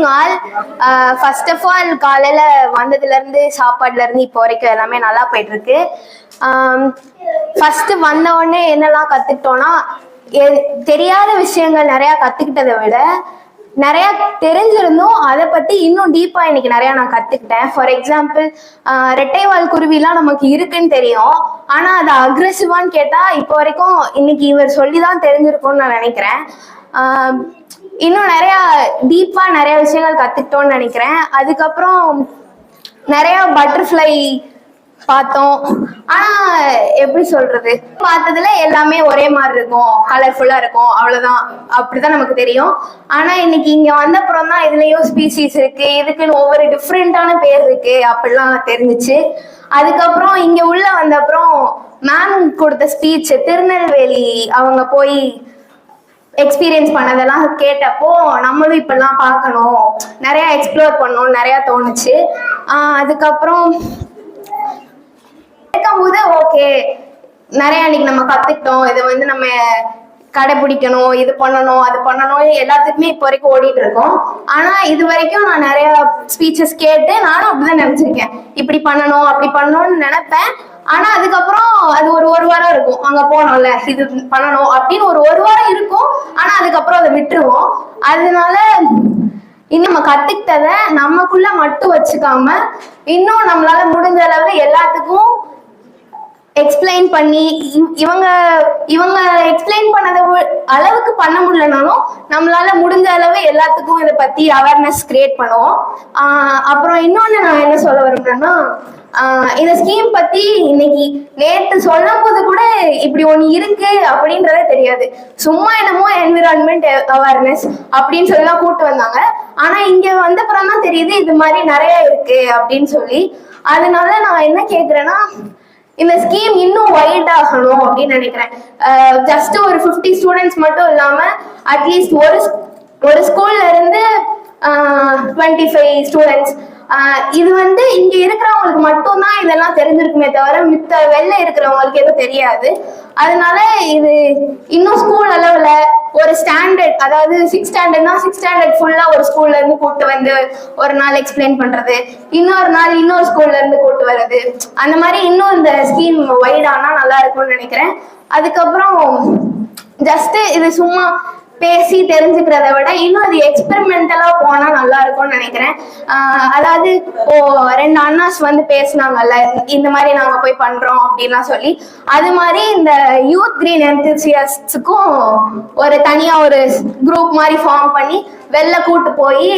Morning all first uh, of all காலையில் வந்ததுலேருந்து சாப்பாடுலேருந்து இப்போ வரைக்கும் எல்லாமே நல்லா போயிட்டுருக்கு. Um, ஃபஸ்ட்டு வந்த உடனே என்னெல்லாம் கற்றுக்கிட்டோன்னா தெரியாத விஷயங்கள் நிறையா கற்றுக்கிட்டதை விட நிறையா தெரிஞ்சிருந்தும் அதை பற்றி இன்னும் டீப்பாக இன்னைக்கு நிறையா நான் கற்றுக்கிட்டேன் ஃபார் எக்ஸாம்பிள் uh, ரெட்டைவால் குருவிலாம் நமக்கு இருக்குன்னு தெரியும். ஆனால் அது அக்ரெசிவான்னு கேட்டால் இப்போ வரைக்கும் இன்னைக்கு இவர் சொல்லி தான் தெரிஞ்சிருக்கும்னு நான் நினைக்கிறேன். Um, இன்னும் நிறைய டீப்பா நிறைய விஷயங்கள் கத்துக்கிட்டோம்னு நினைக்கிறேன். அதுக்கப்புறம் நிறைய பட்டர்ஃப்ளை பார்த்தோம். ஆனா எப்படி சொல்றது? பார்த்ததுல எல்லாமே ஒரே மாதிரி இருக்கும். கலர்ஃபுல்லா இருக்கும். அவ்வளவுதான். அப்படிதான் நமக்கு தெரியும். ஆனா இன்னைக்கு இங்க வந்தப்புறம் தான் இதுலயும் ஸ்பீசிஸ் இருக்கு. இதுக்குன்னு ஒவ்வொரு டிஃப்ரெண்டான பேர் இருக்கு. அப்படிலாம் தெரிஞ்சுச்சு. அதுக்கப்புறம் இங்க உள்ள வந்தப்புறம் மேம் கொடுத்த ஸ்பீச் திருநெல்வேலி அவங்க போய் எக்ஸ்பீரியன்ஸ் பண்ணதெல்லாம் கேட்டப்போ நம்மளும் இப்பெல்லாம் பார்க்கணும். நிறைய எக்ஸ்ப்ளோர் பண்ணணும் நிறைய தோணுச்சு. அதுக்கப்புறம் இருக்கும்போது ஓகே நிறைய அன்னைக்கு நம்ம கத்துக்கிட்டோம். இதை வந்து நம்ம கடைபிடிக்கணும் இது பண்ணணும் அது பண்ணணும். எல்லாத்துக்குமே இப்போ வரைக்கும் ஓடிட்டு இருக்கோம். ஆனா இது வரைக்கும் நான் நிறைய ஸ்பீச்சஸ் கேட்டு நானும் அப்படிதான் நினைச்சிருக்கேன். இப்படி பண்ணணும் அப்படி பண்ணணும்னு நினைப்பேன். ஆனா அதுக்கப்புறம் அது ஒரு ஒரு வாரம் இருக்கும். அங்க போனோம்ல இது பண்ணணும் அப்படின்னு ஒரு ஒரு வாரம் இருக்கும். ஆனா அதுக்கப்புறம் அதை விட்டுருவோம். அதனால இன்னும் நம்ம கத்துக்கிட்டத நமக்குள்ள மட்டும் வச்சுக்காம இன்னும் நம்மளால முடிஞ்ச அளவு எல்லாத்துக்கும் எக்ஸ்பிளைன் பண்ணி இவங்க இவங்க எக்ஸ்பிளைன் பண்ணத அளவுக்கு பண்ண முடியலனாலும் நம்மளால முடிஞ்ச அளவு எல்லாத்துக்கும் இதை பத்தி அவேர்னஸ் கிரியேட் பண்ணுவோம். ஆஹ் அப்புறம் இன்னொன்னு நான் என்ன சொல்ல விரும்புறேன்னா இந்த ஸ்கீம் பத்தி இன்னைக்கு நேத்து சொல்லும் போது கூட இப்படி ஒண்ணு இருக்கு அப்படின்றதே தெரியாது. சும்மா என்னமோ என்விரான்மெண்ட் அவேர்னஸ் அப்படின்னு சொல்லி தான் கூட்டு வந்தாங்க. ஆனா இங்க வந்தப்புறம் தான் தெரியுது இது மாதிரி நிறைய இருக்கு அப்படின்னு சொல்லி. அதனால நான் என்ன கேக்குறேன்னா இந்த ஸ்கீம் இன்னும் வைட் ஆகணும் அப்படின்னு நினைக்கிறேன். ஜஸ்ட் ஒரு 50 ஸ்டூடெண்ட்ஸ் மட்டும் இல்லாம அட்லீஸ்ட் ஒரு ஒரு ஸ்கூல்ல இருந்து டுவெண்ட்டி ஃபைவ் ஸ்டூடெண்ட்ஸ் இது வந்து இங்க இருக்கிறவங்களுக்கு மட்டும்தான் இதெல்லாம் தெரிஞ்சிருக்குமே தவிர மித்த வெளில இருக்கிறவங்களுக்கு எதுவும் தெரியாது. அதனால இது இன்னும் ஸ்கூல் அளவுல ஒரு ஸ்டாண்டர்ட் அதாவது சிக்ஸ் ஸ்டாண்டர்ட்னா சிக்ஸ் ஸ்டாண்டர்ட் ஃபுல்லா ஒரு ஸ்கூல்ல இருந்து கூட்டு வந்து ஒரு நாள் எக்ஸ்பிளைன் பண்றது. இன்னொரு நாள் இன்னொரு ஸ்கூல்ல இருந்து கூட்டு வர்றது. அந்த மாதிரி இன்னும் இந்த ஸ்கீம் வைட் நல்லா இருக்கும்னு நினைக்கிறேன். அதுக்கப்புறம் ஜஸ்ட் இது சும்மா பேசி தெரிஞ்சுக்கிறத விட இன்னும் அது எக்ஸ்பெரிமெண்டலா போனா நல்லா இருக்கும்னு நினைக்கிறேன். அதாவது ஓ ரெண்டு அண்ணாஸ் வந்து பேசினாங்கல்ல இந்த மாதிரி நாங்க போய் பண்றோம் அப்படின்லாம் சொல்லி அது மாதிரி இந்த யூத் கிரீன் என்தூசியஸ்டுக்கும் ஒரு தனியா ஒரு குரூப் மாதிரி ஃபார்ம் பண்ணி வெளில கூட்டு போய்